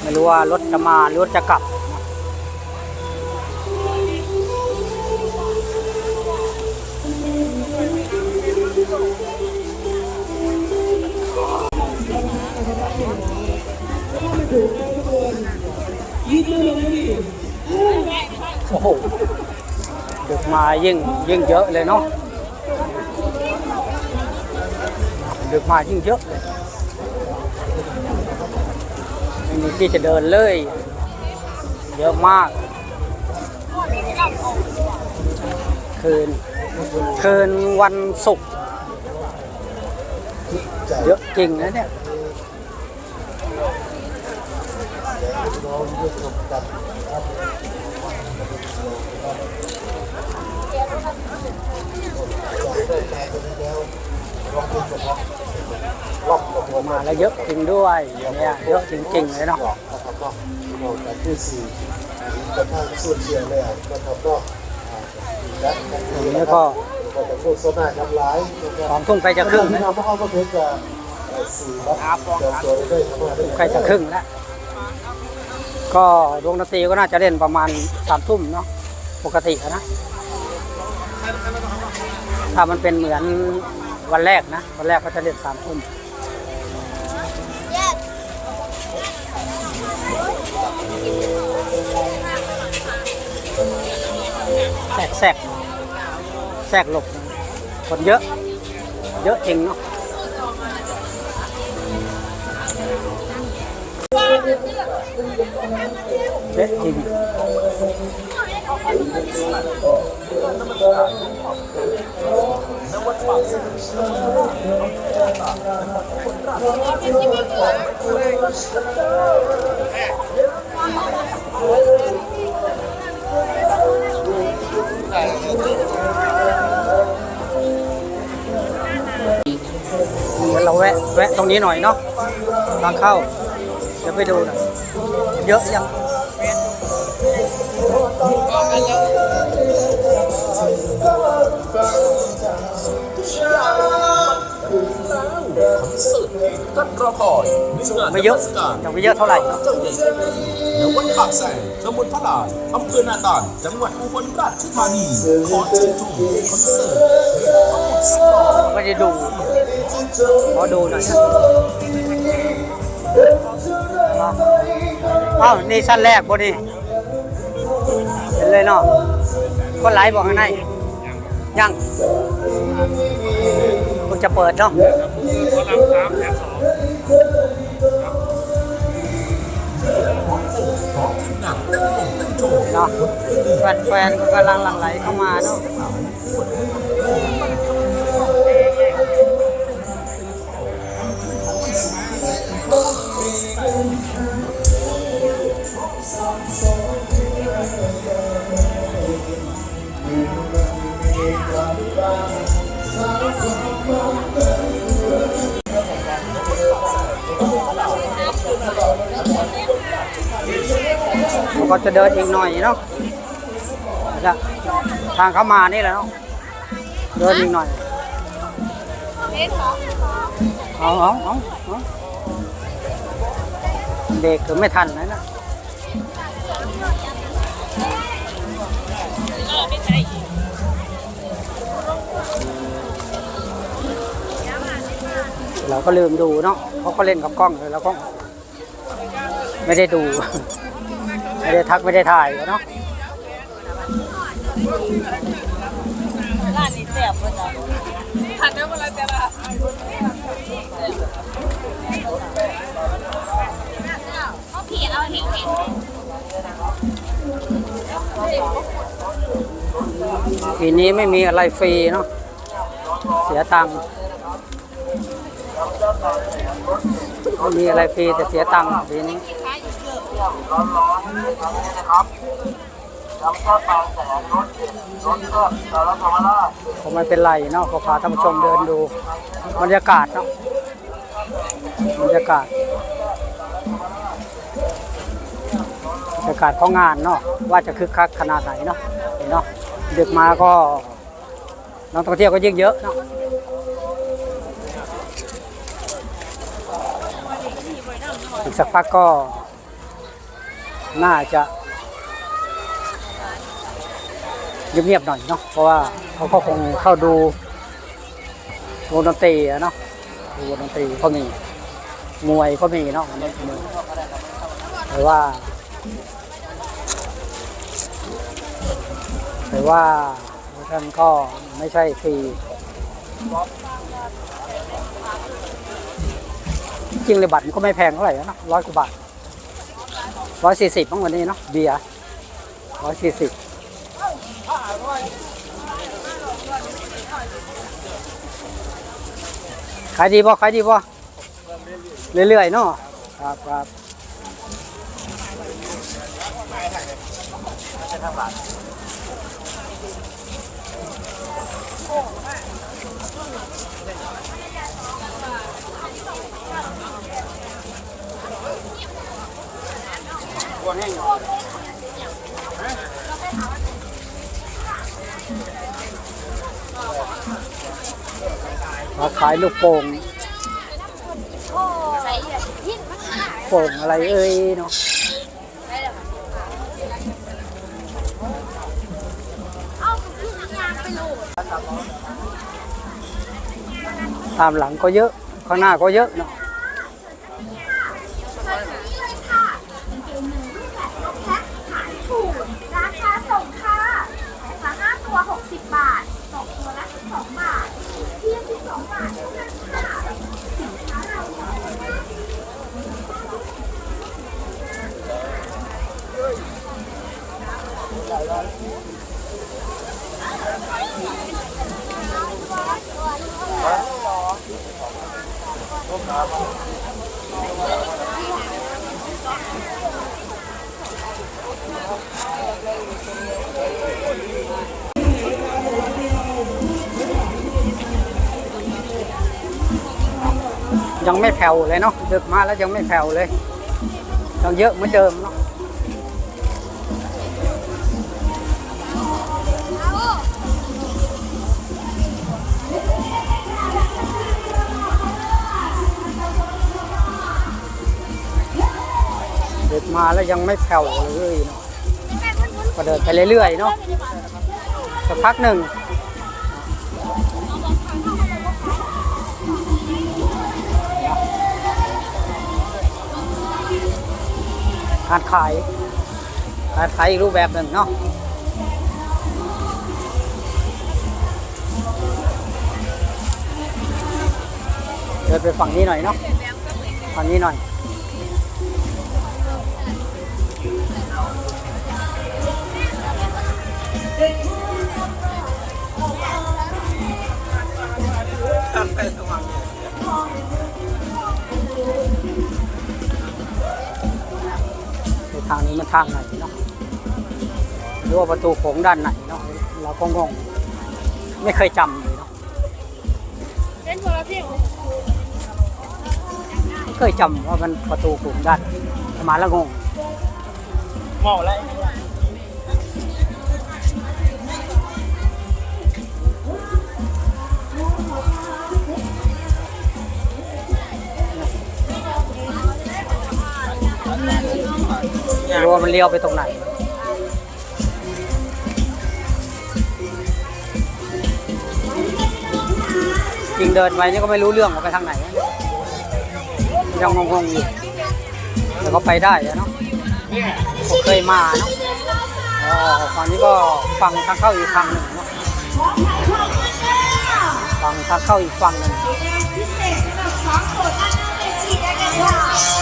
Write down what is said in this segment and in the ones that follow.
ไม่รู้ว่ารถจะมาหรือรถจะกลับโอ้โหดึกมายิ่งยิ่งเยอะเลยเนาะดึกมายิ่งเยอะเลย มีที่จะเดินเลย เยอะมาก คืน คืนวันศุกร์เยอะจริงนะเนี่ย มาแล้วเยอะจริงด้วยเนี่ยเยอะจริงๆเลยเนาะนะครับก็เราจะพูดสื่อจะทางส่วนเชียร์เลยอะนะครับก็และแล้วก็จะพูดโซน่าทำร้ายสองทุ่มใกล้จะครึ่งนะให้เขาก็เพื่อจะสื่อรับจาได้ใกล้จะครึ่งแล้วก็ดวงดนตรีก็น่าจะเล่นประมาณสามทุ่มเนาะปกตินะถ้ามันเป็นเหมือน วันแรกนะ วันแรกก็จะเล่นสามทุ่มแทรกแทรกแทรกหลบ คนเยอะ เยอะจริงเนาะเละจริง เดี๋ยวเราแวะแวะตรงนี้หน่อยเนาะทางเข้า เดี๋ยวไปดูหน่อยเยอะยัง ท่านรอคอยในงานไม่เยอะนมัสการยังไม่เยอะเท่าไหร่เนอะเจ้าเด็กณวัดปากแสงตำบลพระลานอำเภอนาตาลจังหวัดอุบลราชธานี ขอเชิญชมคอนเสิร์ตทั้งหมดสิบรอบไม่ได้ดูขอดูหน่อยนะเนาะอ้าวนี่ชั้นแรกบ่นี่เห็นเลยเนาะก็ไลฟ์บอกข้างในยัง เพิ่งจะเปิดเนาะของทีมงานตั้งวงตั้งโชว์เนาะแฟนๆก็กำลังหลั่งไหลเข้ามาเนาะ เราก็จะเดินอีกหน่อยเนาะจะทางเข้ามานี่แหละเนาะ เดินอีกหน่อย เอาเอาเอาเอาเบรกคือไม่ทันเลยนะ เราก็ลืมดูเนาะเขาก็เล่นกับกล้องเลยแล้วก็ไม่ได้ดู ไม่ได้ทักไม่ได้ถ่ายเนาะร้านนี้แซ่บเลยจ้ะทานได้หมดเลยจ้ะเขาผีเอาเห็งเห็งปีนี้ไม่มีอะไรฟรีเนาะเสียตังค์ มีอะไรฟรีแต่เสียตังค์ปีนี้ก็ไม่เป็นไรเนาะก็พาท่านผู้ชมเดินดูบรรยากาศเนาะบรรยากาศบรรยากาศของงานเนาะว่าจะคึกคักขนาดไหนเนาะเห็นเนาะดึกมาก็นักท่องเที่ยวก็ยิ่งเยอะเนาะ อีกสักพักก็ น่าจะเงียบๆหน่อยเนาะเพราะว่าเขาก็คงเข้าดูวงดนตรีเนาะดูวงดนตรีก็มีมวยก็มีเนาะวันมวยแต่ว่าแต่ว่าท่านก็ไม่ใช่ฟรี จริงเลยบัตรมันก็ไม่แพงเท่าไหร่นะร้อยกว่าบาทร้อยสี่สิบบ้างวันนี้เนาะเบียร์ร้อยสี่สิบขายดีป่ะขายดีป่ะเรื่อยๆเนาะครับครับ มาขายลูกโป่งโป่งอะไรเอ้ยเนาะตามหลังก็เยอะ ข้างหน้าก็เยอะเนาะ ยังไม่แผ่วเลยเนาะดึกมาแล้วยังไม่แผ่วเลยยังเยอะเหมือนเดิมเนาะดึกมาแล้วยังไม่แผ่วเลยเนาะก็เดินไปเรื่อยๆเนาะสักพักหนึ่ง การขายการขายอีกรูปแบบหนึ่งเนาะเดินไปฝั่งนี้หน่อยเนาะฝั่งนี้หน่อยใทางนี้มันทางไหนเนาะหรือว่าประตูโขงด้านไหนเนาะเราก็งงไม่เคยจำเลยเนาะเคยจำว่ามันประตูโขงด้านมาแล้วงงเมาแล้วไม่ รู้ว่ามันเลี้ยวไปตรงไหนจริงเดินไปนี่ก็ไม่รู้เรื่องว่าไปทางไหนยังงงๆอยู่แต่ก็ไปได้เนาะผมเคยมาเนาะอ๋อฝั่งนี้ก็ฝั่งทางเข้าอีกทางหนึ่งเนาะฝั่งทางเข้าอีกฝั่งหนึ่งพิเศษสำหรับสองโสดด้านหน้าเวทีได้กันค่ะ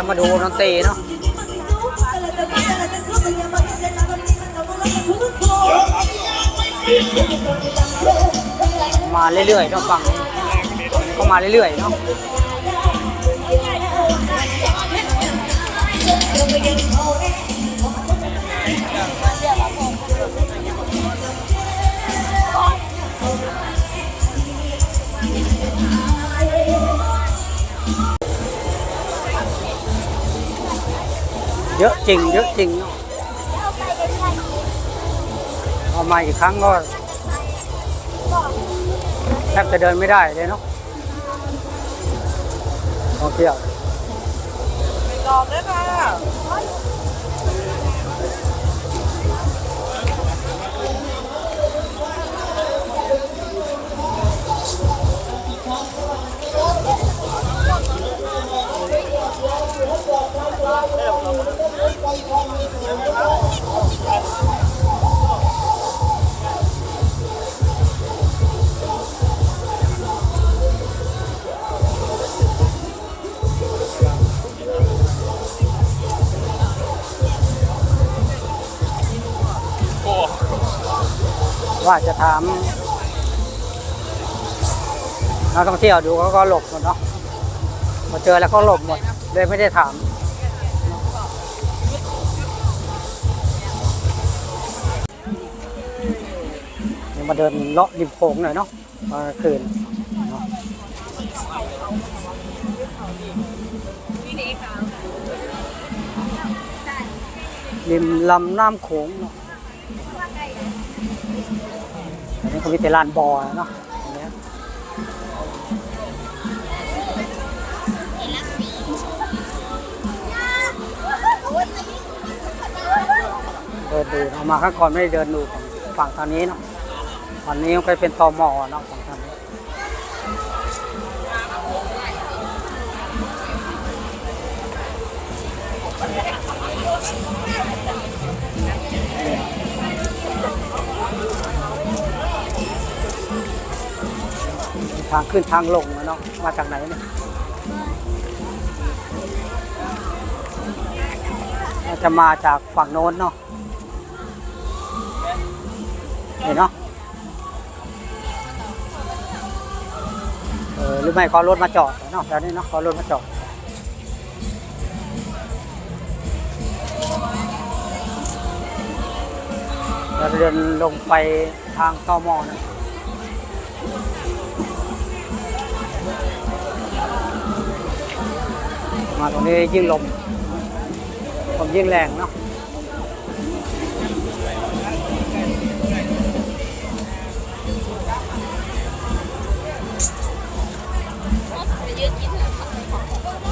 จะมาดูดนตรีเนาะมาเรื่อยๆเนาะฟังเข้ามาเรื่อยๆเนาะ เยอะจริง เยอะจริงเนามาอีกครั้งก็แทบจะเดินไม่ได้เลยเนาะท่องเที่ยวลองด้ค่ะ ว่าจะถามนักท่องเที่ยวดูเขาก็หลบหมดเนาะพอเจอแล้วเขาหลบหมดเลยไม่ได้ถาม มาเดินเลาะริมโขงหน่อยเนาะตอนกลางคืนเนาะริมลำน้ำโขงเนาะอันนี้ก็มีแต่ลานบอเนาะอันเนี้ยเดินดูเอามาข้างก่อนไม่ได้เดินดูฝั่งฝั่งทางนี้เนาะ ฝั่งนี้ก็เป็นตอมอเนาะฝั่งทางนี้มีทางขึ้นทางลงนะเนาะมาจากไหนเนี่ยจะมาจากฝั่งโน้นเนาะเห็นเนาะ อหรือไม่ขอรถมาจอดเนาะแถวนี้เนาะขอรถมาจอดเราเดินลงไปทางตอมอนะมาตรงนี้ยิ่งลมลมยิ่งแรงเนาะ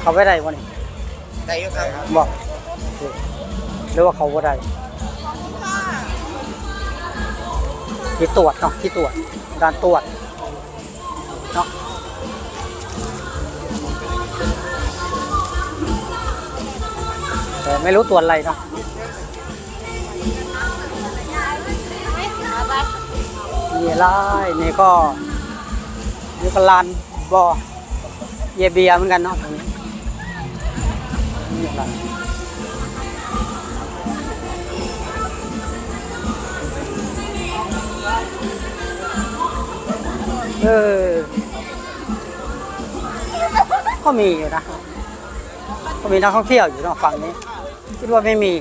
เขาไม่ได้วันนี้ได้ยุครับบอกหรือว่าเขาไม่ได้ที่ตรวจเนาะที่ตรวจการตรวจเนาะแต่ไม่รู้ตัวอะไรเนาะมีอะไรนี่ก็นี่ก็ลานบอเยเบียเหมือนกันเนาะตรงนี้นี่ เออ ก็มีอยู่นะ ก็มีนักท่องเที่ยวอยู่เนาะฝั่งนี้ คิดว่าไม่มี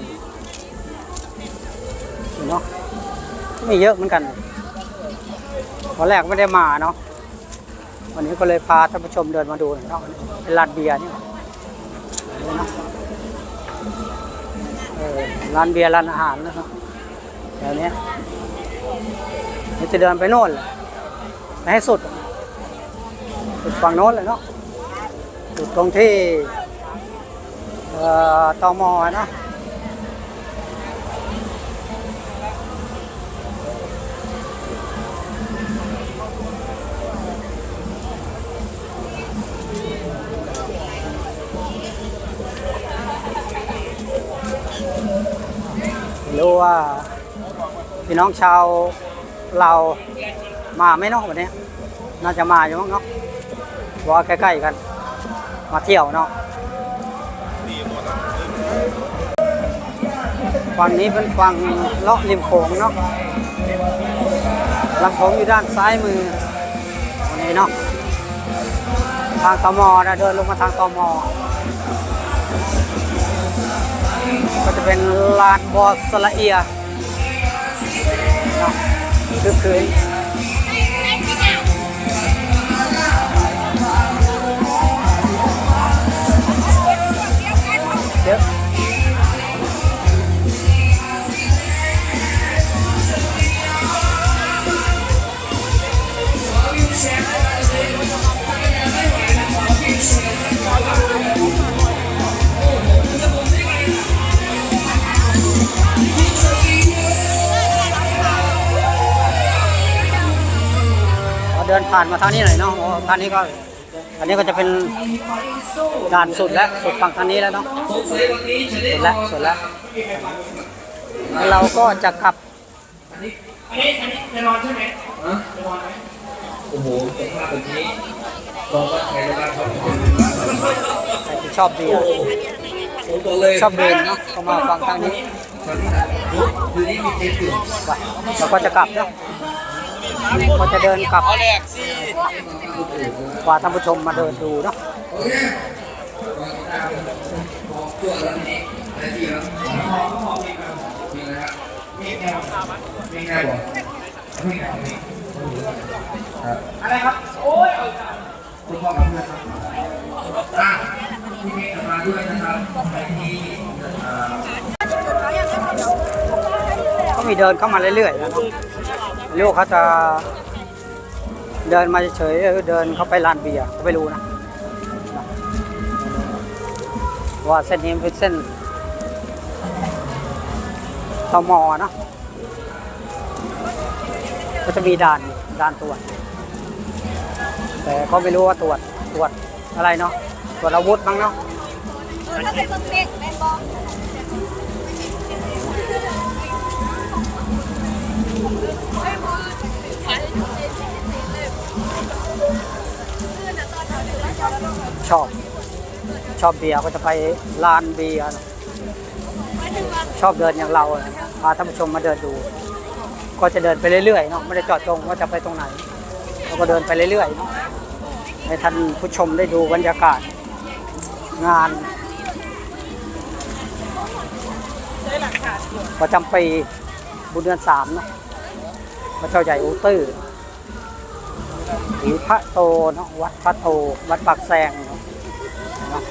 เนาะมีเยอะเหมือนกันวันแรกไม่ได้มาเนาะ วันนี้ก็เลยพาท่านผู้ชมเดินมาดูหน่อยเนาะเป็นร้านเบียร์นี่ดูนะเออร้านเบียร์ร้านอาหารนะครับแถวนี้เดี๋ยวจะเดินไปโน่นเลย ให้สุดสุดฝั่งโน้นเลยเนาะสุดตรงที่เอ่อมเนาะไม่รู้ว่าพี่น้องชาวเรา มาไหมเนอะวันนี้ น่าจะมาอยู่มั้งเนาะว่าใกล้ๆกัน มาเที่ยวเนาะฝั่งนี้เป็นฝั่งเลาะริมโขงเนาะลำโขงอยู่ด้านซ้ายมือวันนี้เนาะทางตมนะเดินลงมาทางตมก็จะเป็นลานบอสละเอียนะคือคืน นผ่านมาทางนี้หน่อยเนาะโอ้ทางนี้ก็อันนี้ก็จะเป็นด่านสุดแล้วสุดฝั่งทางนี้แล้วเนาะสุดแล้วสุดแล้วแล้วเราก็จะกลับโอ้โหสภาพแบบนี้มองว่าใครจะมาครับใครที่ชอบเบียร์ผมบอกเลยชอบเดินเนาะก็มาฟังทางนี้อยู่นี่มีเทปอยู่ไปเราก็จะกลับเนาะ ก็จะเดินกลับกว่าท่านผู้ชมมาเดินดูเนาะอะไรครับ โอ้ยคุณพ่อกับเพื่อนครับอะพี่เมฆจะมาด้วยนะครับที่เอ่อก็มีเดินเข้ามาเรื่อยๆนะเนาะ ลูกเขาจะเดินมาเฉยเดินเข้าไปลานเบียร์ก็ไม่รู้นะว่าเส้นนี้เป็นเส้นตมเนะก็จะมีด่านด่านตรวจ แต่ก็ไม่รู้ว่าตรวจตรวจอะไรเนาะตรวจอาวุธบ้างเนาะ ชอบ ชอบเบียร์ก็จะไปลานเบียร์ชอบเดินอย่างเราพาท่านผู้ชมมาเดินดู ก็จะเดินไปเรื่อยๆเนาะไม่ได้จอดจงว่าจะไปตรงไหนเราก็เดินไปเรื่อยๆเนาะให้ท่านผู้ชมได้ดูบรรยากาศงานประจำปีบุญเดือนสามเนาะ พระเจ้าใหญ่อูตื้อหรือพระโตเนาะวัดพระโต วัดปากแซงเนาะเนาะ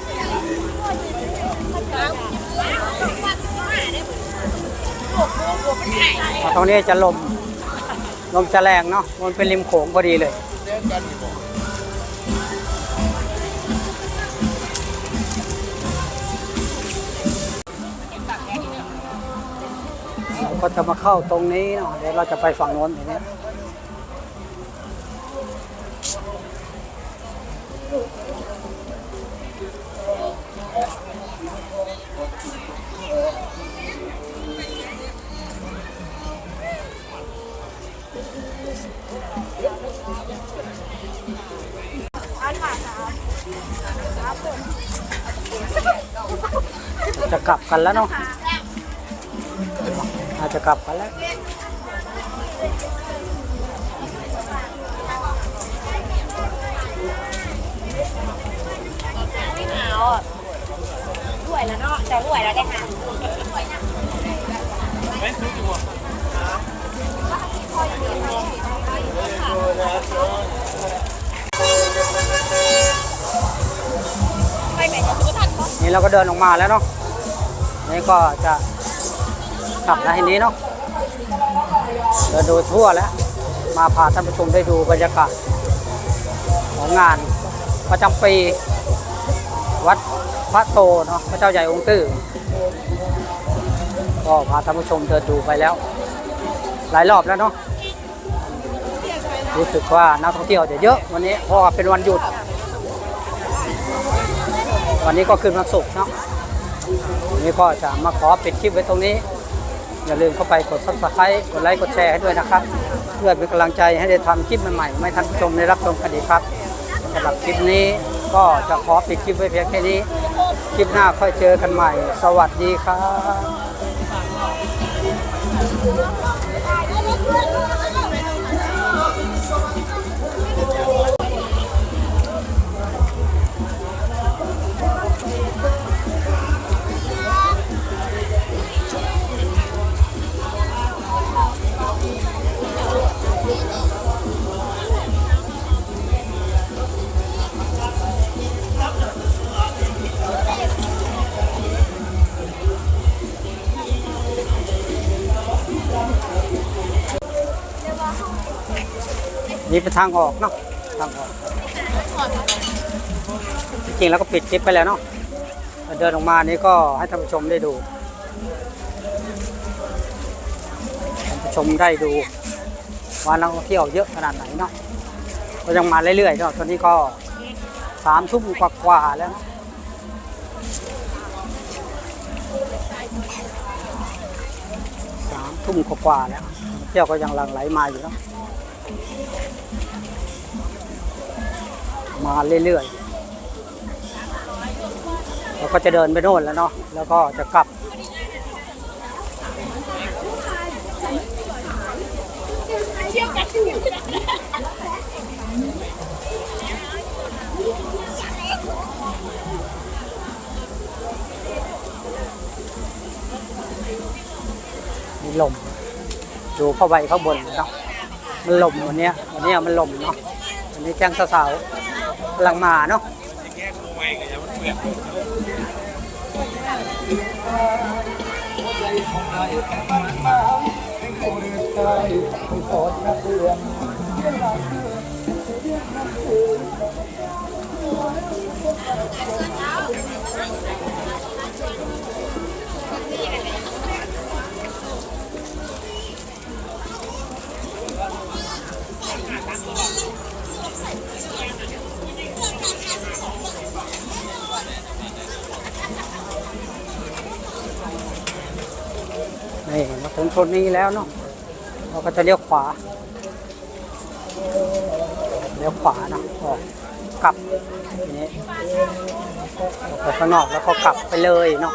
ตรงนี้จะลม ลมจะแรงเนาะ มันเป็นริมโขงพอดีเลย ก็จะมาเข้าตรงนี้เนาะเดี๋ยวเราจะไปฝั่งโน้นทีนี้จะกลับกันแล้วเนาะ อาจจะกลับกันแล้วรวยแล้วเนาะจะรวยแล้วได้ค่ะไปไหนจะซื้อทันปะนี่เราก็เดินออกมาแล้วเนาะนี่ก็จะ กลับแล้วทีนี้เนาะเดินดูทั่วแล้ว มาพาท่านผู้ชมได้ดูบรรยากาศของงานประจำปี วัดพระโตเนาะพระเจ้าใหญ่องค์ตื้อก็พาท่านผู้ชมเดินดูไปแล้ว หลายรอบแล้วเนาะรู้สึกว่านักท่องเที่ยวจะเยอะวันนี้เพราะว่าเป็นวันหยุด วันนี้ก็คืนวันศุกร์เนาะวันนี้ก็จะมาขอปิดคลิปไว้ตรงนี้ อย่าลืมเข้าไปกด subscribe กดไลค์กดแชร์ให้ด้วยนะครับ เพื่อเป็นกำลังใจให้ได้ทำคลิปใหม่ๆไม่ทันผู้ชมได้รับชมกันดีครับสำหรับคลิปนี้ก็จะขอปิดคลิปไว้เพียงแค่นี้ คลิปหน้าค่อยเจอกันใหม่ สวัสดีครับ นี่เป็นทางออกเนาะทางออกจริงๆแล้วก็ปิดคลิปไปแล้วเนาะเดินออกมานี่ก็ให้ท่านผู้ชมได้ดูท่านผู้ชมได้ดูว่านักท่องเที่ยวเยอะขนาดไหนเนาะก็ยังมาเรื่อยๆเนาะตอนนี้ก็สามทุ่มกว่าๆแล้วสามทุ่มกว่าๆแล้วเที่ยวก็ยังหลั่งไหลมาอยู่เนาะ มาเรื่อยๆแล้วก็จะเดินไปโน่นแล้วเนาะแล้วก็จะกลับมีลมดูผ้าใบข้างบนเนาะ มันหล่มวันนี้วันนี้มันหล่มเนาะวันนี้แจ้งสาวๆกำลังมาเนาะ ถึงชนนี้แล้วเนาะเราก็จะเลี้ยวขวาเลี้ยวขวานะออกกลับทีนี้ออกไปข้างนอกแล้วก็กลับไปเลยเนาะ